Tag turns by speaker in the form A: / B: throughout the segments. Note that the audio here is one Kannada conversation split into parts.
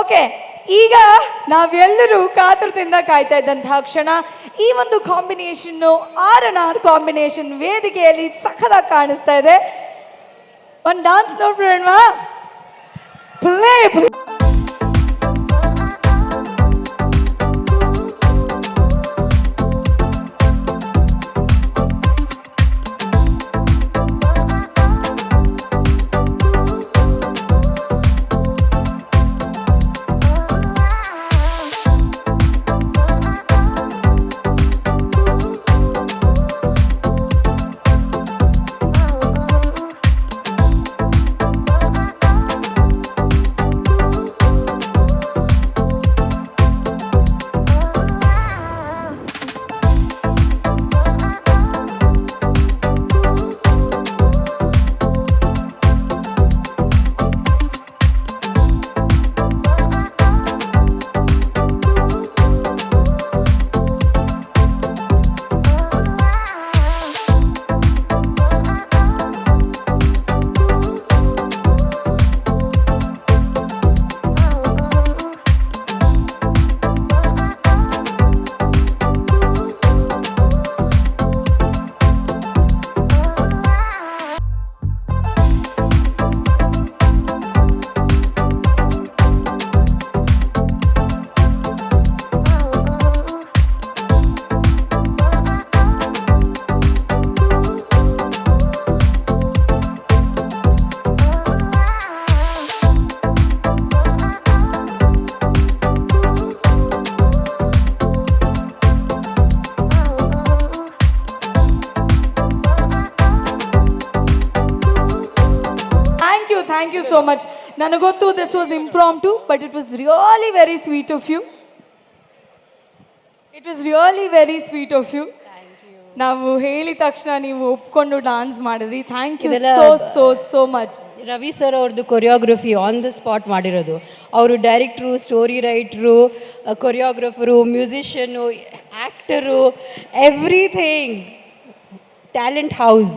A: ಓಕೆ, ಈಗ ನಾವೆಲ್ಲರೂ ಕಾತುರದಿಂದ ಕಾಯ್ತಾ ಇದ್ದಂತಹ ಕ್ಷಣ, ಈ ಒಂದು combination R and R combination ವೇದಿಕೆಯಲ್ಲಿ ಸಖತ್ತಾಗಿ ಕಾಣಿಸ್ತಾ ಇದೆ. ಒಂದು ಡಾನ್ಸ್ ನೋಡ್ಬಿಡೋಣ play so much ನನಗೊತ್ತು this was impromptu but it was really very sweet of you it was really very sweet of you ನಾವು ಹೇಳಿದ ತಕ್ಷಣ ನೀವು ಒಪ್ಕೊಂಡು ಡಾನ್ಸ್ ಮಾಡಿದ್ರಿ ಥ್ಯಾಂಕ್ ಯು
B: ಇದೆಲ್ಲ-
A: so so so much
B: Ravi sir ಅವ್ರದ್ದು ಕೊರಿಯೋಗ್ರಫಿ ಆನ್ ದ ಸ್ಪಾಟ್ ಮಾಡಿರೋದು ಅವರು director story writer choreographer musician actor everything talent house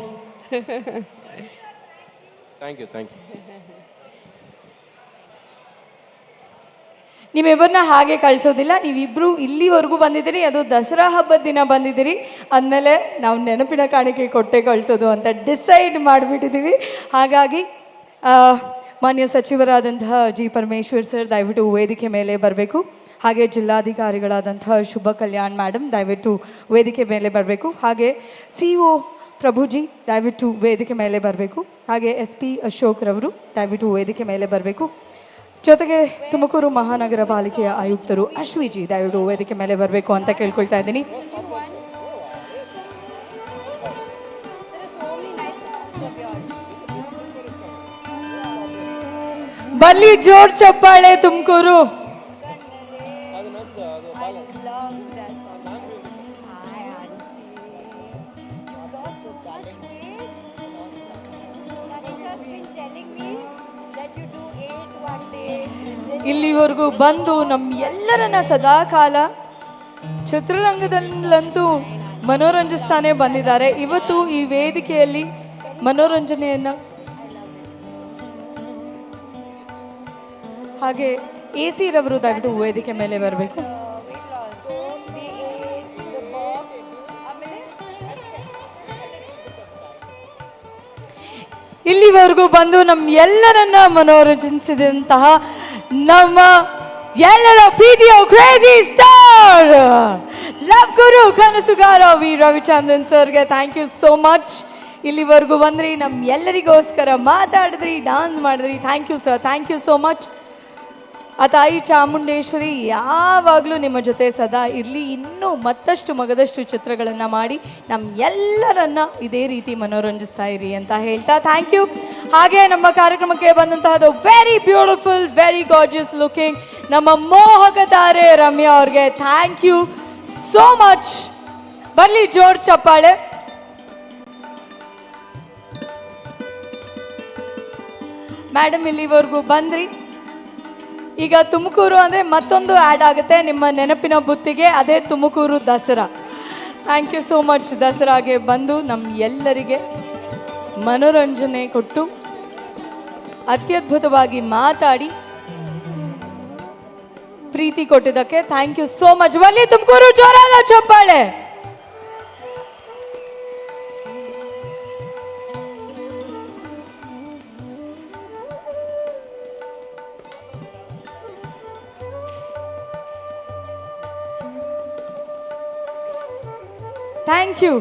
C: thank you thank you
A: ನೀವಿಬ್ಬರನ್ನ ಹಾಗೆ ಕಳಿಸೋದಿಲ್ಲ ನೀವಿಬ್ಬರು ಇಲ್ಲಿವರೆಗೂ ಬಂದಿದ್ದೀರಿ, ಅದು ದಸರಾ ಹಬ್ಬದ ದಿನ ಬಂದಿದ್ದೀರಿ, ಅಂದಮೇಲೆ ನಾವು ನೆನಪಿನ ಕಾಣಿಕೆ ಕೊಟ್ಟೆ ಕಳಿಸೋದು ಅಂತ ಡಿಸೈಡ್ ಮಾಡಿಬಿಟ್ಟಿದ್ದೀವಿ. ಹಾಗಾಗಿ ಮಾನ್ಯ ಸಚಿವರಾದಂತಹ ಜಿ ಪರಮೇಶ್ವರ್ ಸರ್, ದಯವಿಟ್ಟು ವೇದಿಕೆ ಮೇಲೆ ಬರಬೇಕು. ಹಾಗೆ ಜಿಲ್ಲಾಧಿಕಾರಿಗಳಾದಂತಹ ಶುಭ ಕಲ್ಯಾಣ್ ಮೇಡಮ್ ದಯವಿಟ್ಟು ವೇದಿಕೆ ಮೇಲೆ ಬರಬೇಕು. ಹಾಗೆ ಸಿ ಒ ಪ್ರಭುಜಿ, ದಯವಿಟ್ಟು ವೇದಿಕೆ ಮೇಲೆ ಬರಬೇಕು. ಹಾಗೆ ಎಸ್ ಪಿ ಅಶೋಕ್ರವರು ದಯವಿಟ್ಟು ವೇದಿಕೆ ಮೇಲೆ ಬರಬೇಕು. ಜೊತೆಗೆ ತುಮಕೂರು ಮಹಾನಗರ ಪಾಲಿಕೆಯ ಆಯುಕ್ತರು ಅಶ್ವಿಜಿ ದಯವಿಟ್ಟು ವೇದಿಕೆ ಮೇಲೆ ಬರಬೇಕು ಅಂತ ಕೇಳ್ಕೊಳ್ತಾ ಇದ್ದೀನಿ. ಬಲ್ಲಿ ಜೋರ್ ಚಪ್ಪಾಳೆ ತುಮಕೂರು. ಇಲ್ಲಿವರೆಗೂ ಬಂದು ನಮ್ಮ ಎಲ್ಲರನ್ನ ಸದಾ ಕಾಲ ಚಿತ್ರರಂಗದಲ್ಲಂತೂ ಮನೋರಂಜಿಸ್ತಾನೆ ಬಂದಿದ್ದಾರೆ. ಇವತ್ತು ಈ ವೇದಿಕೆಯಲ್ಲಿ ಮನೋರಂಜನೆಯನ್ನ ಹಾಗೆ ಎ ಸಿ ರವರು ದಯವಿಟ್ಟು ವೇದಿಕೆ ಮೇಲೆ ಬರಬೇಕು. ಇಲ್ಲಿವರೆಗೂ ಬಂದು ನಮ್ಮ ಎಲ್ಲರನ್ನ ಮನೋರಂಜಿಸಿದಂತಹ ನಮ್ಮ ಎಲ್ಲರ ಪ್ರೀತಿಯ ಕ್ರೇಜಿ ಸ್ಟಾರ್ ಲವ್ ಗುರು ಕನಸುಗಾರ ವಿ ರವಿಚಂದ್ರನ್ ಸರ್ಗೆ ಥ್ಯಾಂಕ್ ಯು ಸೋ ಮಚ್ ಇಲ್ಲಿವರೆಗೂ ಬಂದ್ರಿ ನಮ್ಮ ಎಲ್ಲರಿಗೋಸ್ಕರ ಮಾತಾಡಿದ್ರಿ ಡಾನ್ಸ್ ಮಾಡಿದ್ರಿ. Thank you sir thank you so much ಆ ತಾಯಿ ಚಾಮುಂಡೇಶ್ವರಿ, ಯಾವಾಗಲೂ ನಿಮ್ಮ ಜೊತೆ ಸದಾ ಇರಲಿ. ಇನ್ನೂ ಮತ್ತಷ್ಟು ಮಗದಷ್ಟು ಚಿತ್ರಗಳನ್ನು ಮಾಡಿ ನಮ್ಮ ಎಲ್ಲರನ್ನ ಇದೇ ರೀತಿ ಮನೋರಂಜಿಸ್ತಾ ಇರಿ ಅಂತ ಹೇಳ್ತಾ ಥ್ಯಾಂಕ್ ಯು ಹಾಗೆ ನಮ್ಮ ಕಾರ್ಯಕ್ರಮಕ್ಕೆ ಬಂದಂತಹದ್ದು very beautiful very gorgeous looking ನಮ್ಮ ಮೋಹಕ ತಾರೆ ರಮ್ಯಾ ಅವ್ರಿಗೆ ಥ್ಯಾಂಕ್ ಯು ಸೋ ಮಚ್ ಬರ್ಲಿ ಜೋರ್ ಚಪ್ಪಾಳೆ. ಮೇಡಮ್ ಇಲ್ಲಿವರೆಗೂ ಬಂದ್ರಿ. ಈಗ ತುಮಕೂರು ಅಂದರೆ ಮತ್ತೊಂದು ಆ್ಯಡ್ ಆಗುತ್ತೆ ನಿಮ್ಮ ನೆನಪಿನ ಬುತ್ತಿಗೆ, ಅದೇ Tumakuru Dasara. Thank you so much ದಸರಾಗೆ ಬಂದು ನಮ್ಮ ಎಲ್ಲರಿಗೆ ಮನೋರಂಜನೆ ಕೊಟ್ಟು. ಅತ್ಯದ್ಭುತವಾಗಿ ಮಾತಾಡಿ. ಪ್ರೀತಿ ಕೊಟ್ಟಿದ್ದಕ್ಕೆ ಥ್ಯಾಂಕ್ ಯು ಸೋ ಮಚ್ ಬನ್ನಿ ತುಮಕೂರು ಜೋರಾದ ಚಪ್ಪಾಳೆ. Thank you